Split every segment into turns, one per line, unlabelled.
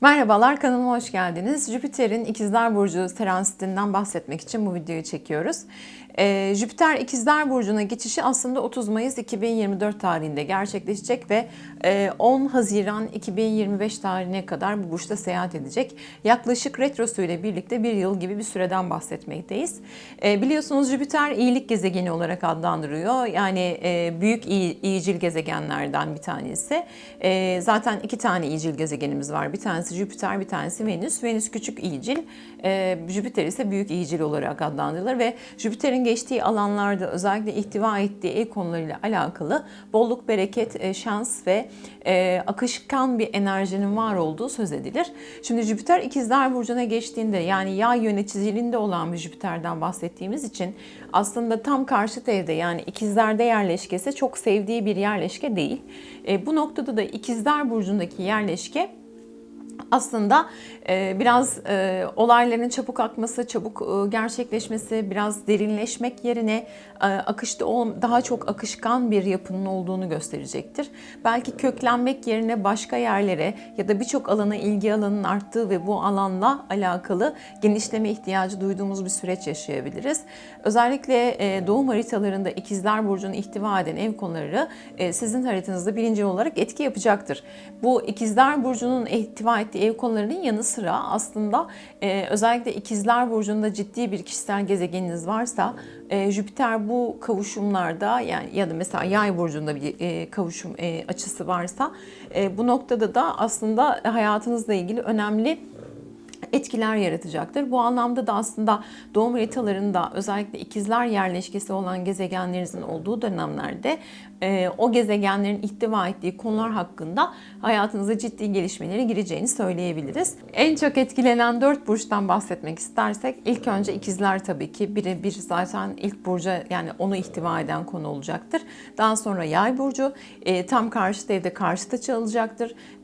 Merhabalar kanalıma hoş geldiniz. Jüpiter'in İkizler Burcu transitinden bahsetmek için bu videoyu çekiyoruz. Ee, Jüpiter İkizler Burcu'na geçişi aslında 30 Mayıs 2024 tarihinde gerçekleşecek ve e, 10 Haziran 2025 tarihine kadar bu burçta seyahat edecek. Yaklaşık retrosu ile birlikte bir yıl gibi bir süreden bahsetmekteyiz. E, biliyorsunuz Jüpiter iyilik gezegeni olarak adlandırıyor. Yani e, büyük iyi, iyicil gezegenlerden bir tanesi. E, zaten iki tane iyicil gezegenimiz var. Bir tanesi Jüpiter, bir tanesi Venüs. Venüs küçük iyicil, e, Jüpiter ise büyük iyicil olarak adlandırılır ve Jüpiter'in geçtiği alanlarda özellikle ihtiva ettiği el konularıyla alakalı bolluk, bereket, e, şans ve e, akışkan bir enerjinin var olduğu söz edilir. Şimdi Jüpiter ikizler burcuna geçtiğinde yani yay yöneticiliğinde olan bir Jüpiter'den bahsettiğimiz için aslında tam karşıt evde yani ikizlerde yerleşkesi çok sevdiği bir yerleşke değil. E, bu noktada da ikizler burcundaki yerleşke aslında e, biraz e, olayların çabuk akması, çabuk e, gerçekleşmesi, biraz derinleşmek yerine akışta daha çok akışkan bir yapının olduğunu gösterecektir. Belki köklenmek yerine başka yerlere ya da birçok alana ilgi alanının arttığı ve bu alanla alakalı genişleme ihtiyacı duyduğumuz bir süreç yaşayabiliriz. Özellikle doğum haritalarında ikizler burcunu ihtiva eden ev konuları sizin haritanızda birinci olarak etki yapacaktır. Bu ikizler burcunun ihtiva ettiği ev konularının yanı sıra aslında e, özellikle ikizler burcunda ciddi bir kişisel gezegeniniz varsa e, Jüpiter bu kavuşumlarda yani ya da mesela yay burcunda bir e, kavuşum e, açısı varsa e, bu noktada da aslında hayatınızla ilgili önemli etkiler yaratacaktır. Bu anlamda da aslında doğum haritalarında özellikle ikizler yerleşkesi olan gezegenlerinizin olduğu dönemlerde e, o gezegenlerin ihtiva ettiği konular hakkında hayatınıza ciddi gelişmeleri gireceğini söyleyebiliriz. En çok etkilenen dört burçtan bahsetmek istersek ilk önce ikizler tabii ki birebir zaten ilk burca yani onu ihtiva eden konu olacaktır. Daha sonra yay burcu e, tam karşıt evde karşıt açı.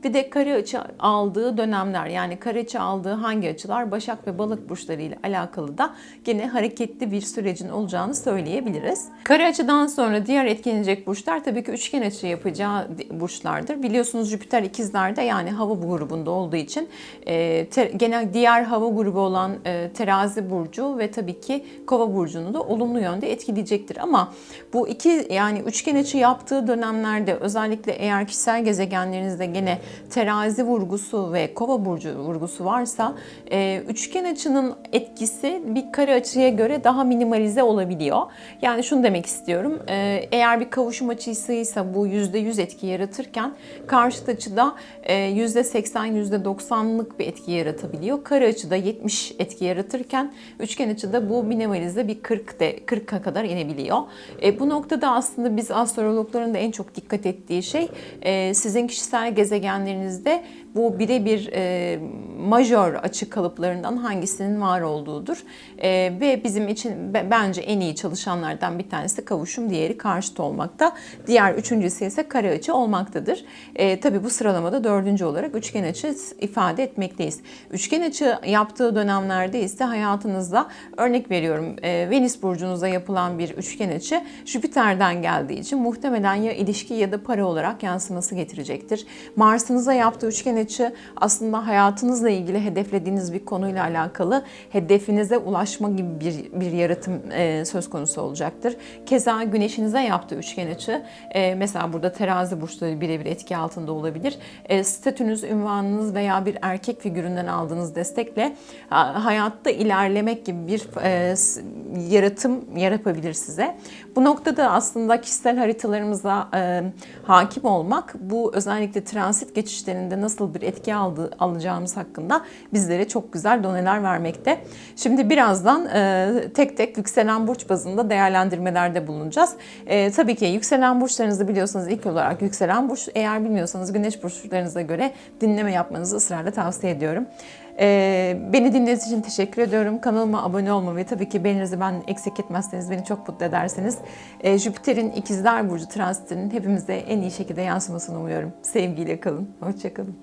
Bir de kare açı aldığı dönemler yani kare açı aldığı hangi açılar Başak ve Balık burçları ile alakalı da gene hareketli bir sürecin olacağını söyleyebiliriz. Kare açıdan sonra diğer etkilenecek burçlar tabii ki üçgen açı yapacağı burçlardır. Biliyorsunuz Jüpiter ikizlerde yani hava grubunda olduğu için e, te, genel diğer hava grubu olan e, terazi burcu ve tabii ki kova burcunu da olumlu yönde etkileyecektir. Ama bu iki yani üçgen açı yaptığı dönemlerde özellikle eğer kişisel gezegenlerinizde gene terazi vurgusu ve kova burcu vurgusu varsa e, üçgen açının etkisi bir kare açıya göre daha minimalize olabiliyor. Yani şunu demek istiyorum. E, eğer bir kavuşum açısıysa bu %100 etki yaratırken karşıt açıda e, %80 %90'lık bir etki yaratabiliyor. Kare açıda 70 etki yaratırken üçgen açıda bu minimalize bir 40 de 40'a kadar inebiliyor. E, bu noktada aslında biz astrologların da en çok dikkat ettiği şey e, sizin kişisel gezegenlerinizde bu birebir e, majör açı kalıplarından hangisinin var olduğudur. E, ve bizim için be, bence en iyi çalışanlardan bir tanesi kavuşum, diğeri karşıt olmakta. Diğer üçüncüsü ise kare açı olmaktadır. E, tabii bu sıralamada dördüncü olarak üçgen açı ifade etmekteyiz. Üçgen açı yaptığı dönemlerde ise hayatınızda örnek veriyorum e, Venüs burcunuza yapılan bir üçgen açı Jüpiter'den geldiği için muhtemelen ya ilişki ya da para olarak yansıması getirecektir. Mars'ınıza yaptığı üçgen açı aslında hayatınızla ilgili hedeflediğiniz bir konuyla alakalı hedefinize ulaşma gibi bir, bir yaratım e, söz konusu olacaktır. Keza güneşinize yaptığı üçgen açı e, mesela burada terazi burçları birebir etki altında olabilir. E, statünüz, ünvanınız veya bir erkek figüründen aldığınız destekle hayatta ilerlemek gibi bir e, yaratım yaratabilir size. Bu noktada aslında kişisel haritalarımıza e, hakim olmak bu özellikle transit geçişlerinde nasıl bir etki aldı, alacağımız hakkında bizlere çok güzel doneler vermekte. Şimdi birazdan e, tek tek yükselen burç bazında değerlendirmelerde bulunacağız. E, tabii ki yükselen burçlarınızı biliyorsanız ilk olarak yükselen burç eğer bilmiyorsanız güneş burçlarınıza göre dinleme yapmanızı ısrarla tavsiye ediyorum. Ee, beni dinlediğiniz için teşekkür ediyorum. Kanalıma abone olmayı ve tabii ki beğeninizi ben eksik etmezseniz beni çok mutlu ederseniz. Ee, Jüpiter'in ikizler burcu transitinin hepimize en iyi şekilde yansımasını umuyorum. Sevgiyle kalın. Hoşçakalın.